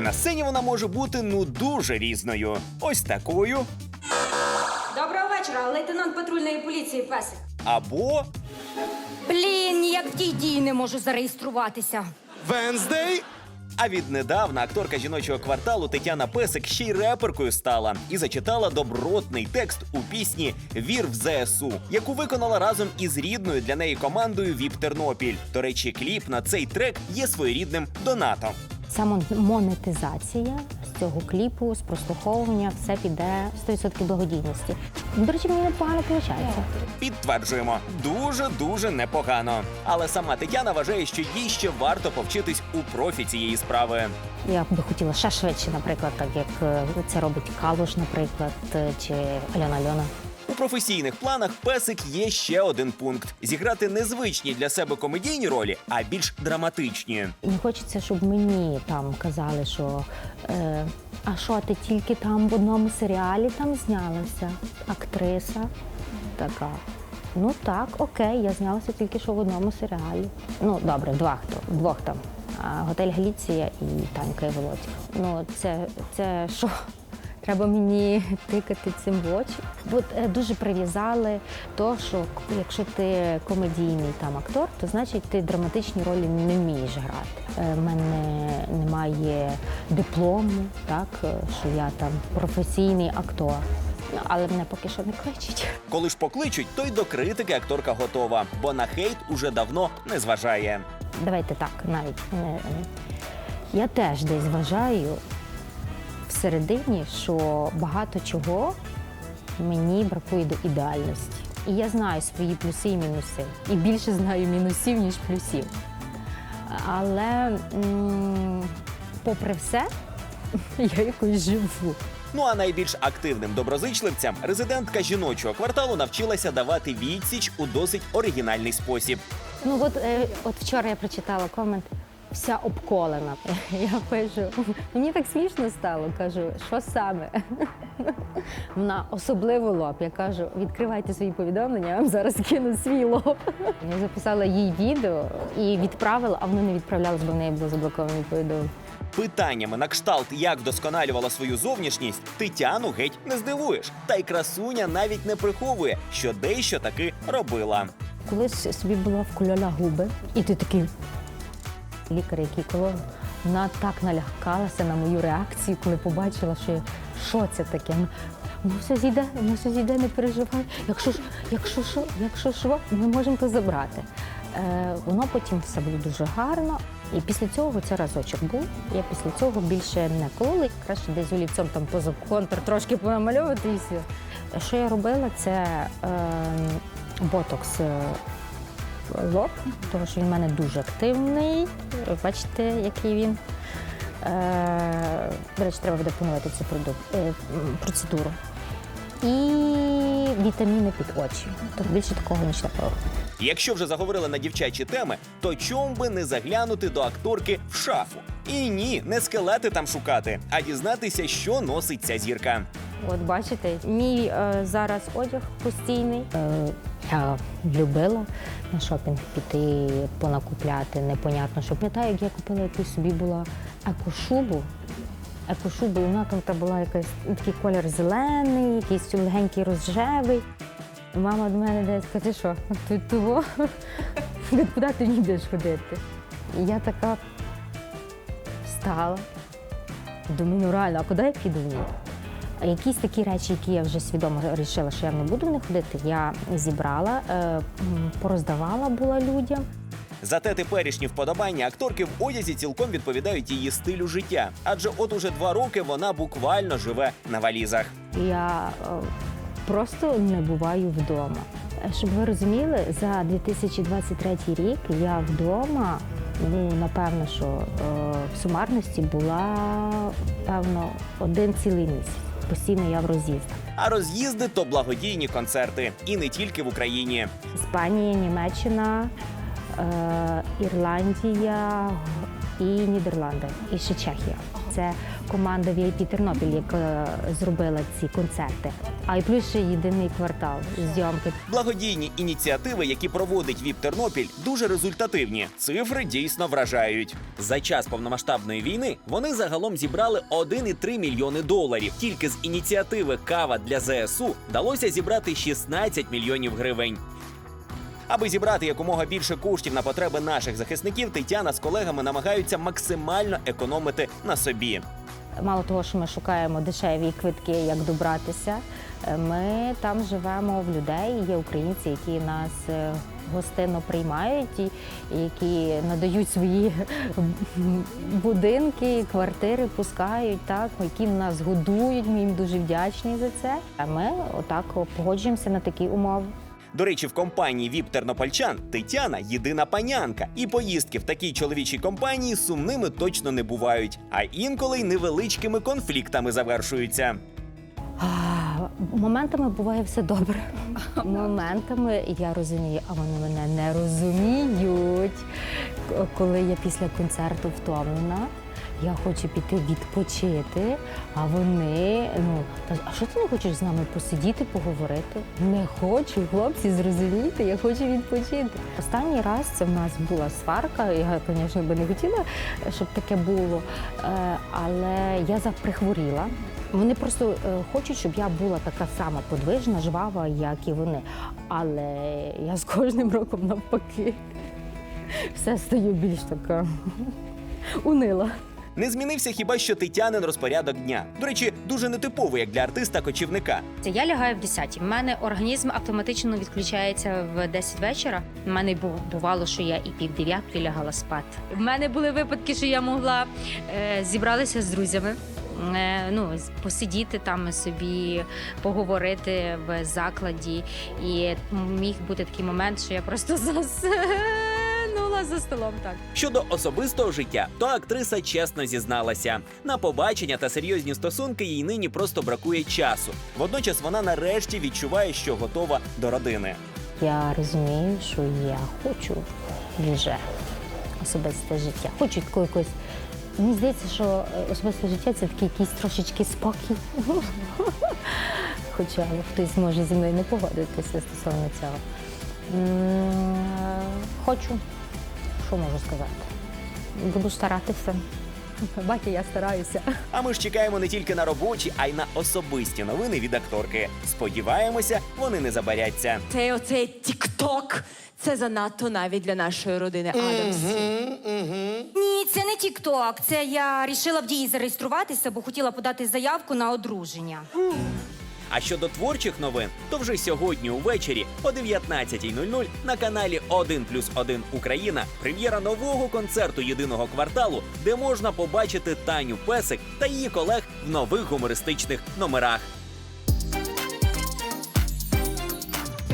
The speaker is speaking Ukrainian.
На сцені вона може бути ну дуже різною. Ось такою, Доброго вечора, лейтенант патрульної поліції Песик. або Блін, ніяк в тій дії не можу зареєструватися. Венздей? А віднедавна акторка жіночого кварталу Тетяна Песик ще й реперкою стала і зачитала добротний текст у пісні Вір в ЗСУ, яку виконала разом із рідною для неї командою Віп Тернопіль. До речі, кліп на цей трек є своєрідним донатом. Монетизація з цього кліпу, з прослуховування, все піде 100% благодійності. До речі, мені непогано виходить. Підтверджуємо, дуже дуже непогано. Але сама Тетяна вважає, що їй ще варто повчитись у профі цієї справи. Я би хотіла ще швидше, наприклад, так як е, це робить Калуш, наприклад, е, чи Альона Альона. Професійних планах песик є ще один пункт: зіграти незвичні для себе комедійні ролі, а більш драматичні. Не хочеться, щоб мені там казали, що е, а що ти тільки там в одному серіалі там знялася? Актриса така. Ну так, окей, я знялася тільки що в одному серіалі. Ну, добре, два хто, двох там. Готель Галіція і Танька і Володька. Ну, це, це що? Треба мені тикати цим в очі. От е, дуже прив'язали то, що якщо ти комедійний там актор, то значить ти драматичні ролі не вмієш грати. У мене немає диплому, так е, що я там професійний актор. Але мене поки що не кличуть. Коли ж покличуть, то й до критики акторка готова, бо на хейт уже давно не зважає. Давайте так, навіть не я теж десь вважаю всередині, що багато чого мені бракує до ідеальності. І я знаю свої плюси і мінуси. І більше знаю мінусів, ніж плюсів. Але м, попри все, я якось живу. Ну а найбільш активним доброзичливцям резидентка жіночого кварталу навчилася давати відсіч у досить оригінальний спосіб. Ну от, е, от вчора я прочитала комент. Вся обколена. Я пишу, мені так смішно стало. Кажу, що саме? Вона особливо лоб. Я кажу, відкривайте свої повідомлення, я вам зараз кину свій лоб. Я записала їй відео і відправила, а воно не відправлялось, бо в неї було заблоковані повідомлення. Питаннями на кшталт, як вдосконалювала свою зовнішність, Тетяну геть не здивуєш. Та й красуня навіть не приховує, що дещо таки робила. Колись собі була в вкуляла губи, і ти такий лікар, який колов, вона так налякалася на мою реакцію, коли побачила, що що це таке. Ну, все зійде, ну все зійде, не переживай. Якщо ж, якщо що, якщо що, ми можемо то забрати. Е, воно потім все було дуже гарно. І після цього це разочок був. Я після цього більше не колола. Краще десь олівцем там поза контур трошки понамальовувати і все. Що я робила, це е, ботокс лоб, тому що він в мене дуже активний. Бачите, який він. Е, до речі, треба буде поновити цю е, процедуру. І вітаміни під очі. Тобто більше такого не треба. Якщо вже заговорили на дівчачі теми, то чом би не заглянути до акторки в шафу? І ні, не скелети там шукати, а дізнатися, що носить ця зірка. От бачите, мій е, зараз одяг постійний. Е, я любила на шопінг піти, понакупляти, непонятно, що пам'ятаю, як я купила якусь собі була екошубу. Екошубу, вона там та була якась такий колір зелений, якийсь легенький розжевий. Мама до мене десь каже, що, тут того? Куди ти йдеш ходити? І я така встала. Думаю, ну реально, а куди я піду в ній? Якісь такі речі, які я вже свідомо вирішила, що я не буду в них ходити, я зібрала, е, пороздавала була людям. Зате теперішні вподобання акторки в одязі цілком відповідають її стилю життя. Адже от уже два роки вона буквально живе на валізах. Я е, просто не буваю вдома. Щоб ви розуміли, за 2023 рік я вдома, ну напевно, що е, в сумарності була певно один цілий місяць. Постійно я в роз'їздах. А роз'їзди то благодійні концерти, і не тільки в Україні. Іспанія, Німеччина, е, Ірландія і Нідерланди, і ще Чехія. Це команда VIP Тернопіль, яка зробила ці концерти. А і плюс ще єдиний квартал зйомки. Благодійні ініціативи, які проводить ВІП Тернопіль, дуже результативні. Цифри дійсно вражають. За час повномасштабної війни вони загалом зібрали 1,3 мільйони доларів. Тільки з ініціативи Кава для ЗСУ вдалося зібрати 16 мільйонів гривень. Аби зібрати якомога більше коштів на потреби наших захисників, Тетяна з колегами намагаються максимально економити на собі. Мало того, що ми шукаємо дешеві квитки, як добратися. е, Ми там живемо в людей. Є українці, які нас е, гостинно приймають і які надають свої будинки, квартири, пускають, так, які нас годують. Ми їм дуже вдячні за це. А ми отак погоджуємося на такі умови. До речі, в компанії ВІП Тернопольчан Тетяна єдина панянка, і поїздки в такій чоловічій компанії сумними точно не бувають, а інколи й невеличкими конфліктами завершуються. Моментами буває все добре. Моментами я розумію, а вони мене не розуміють. Коли я після концерту втомлена, я хочу піти відпочити, а вони ну кажуть, а що ти не хочеш з нами посидіти, поговорити? Не хочу, хлопці, зрозумійте, я хочу відпочити. Останній раз це в нас була сварка. Я, звісно, би не хотіла, щоб таке було, е, але я заприхворіла. Вони просто е, хочуть, щоб я була така сама подвижна, жвава, як і вони. Але я з кожним роком навпаки все стаю більш така унила. Не змінився хіба що Тетянин розпорядок дня. До речі, дуже нетиповий як для артиста-кочівника. Я лягаю в 10. У мене організм автоматично відключається в 10 вечора. У мене бувало, що я і пів дев'ятої лягала спати. В мене були випадки, що я могла е, зібралися з друзями. е, Ну, посидіти там собі, поговорити в закладі. І міг бути такий момент, що я просто заснула за столом. Так. Щодо особистого життя, то актриса чесно зізналася. На побачення та серйозні стосунки їй нині просто бракує часу. Водночас вона нарешті відчуває, що готова до родини. Я розумію, що я хочу вже особисте життя. Хочу такого якогось. Мені здається, що е, особисте життя це такий якийсь трошечки спокій. Хоча хтось може зі мною не погодитися стосовно цього. Хочу, що можу сказати. Буду старатися. Бачите, я стараюся. А ми ж чекаємо не тільки на робочі, а й на особисті новини від акторки. Сподіваємося, вони не забаряться. Цей оцей тік-ток це занадто навіть для нашої родини Адамс. Ні, це не Тік-Ток. Це я рішила в дії зареєструватися, бо хотіла подати заявку на одруження. А щодо творчих новин, то вже сьогодні увечері о 19.00 на каналі 1 плюс 1 Україна прем'єра нового концерту єдиного кварталу, де можна побачити Таню Песик та її колег в нових гумористичних номерах.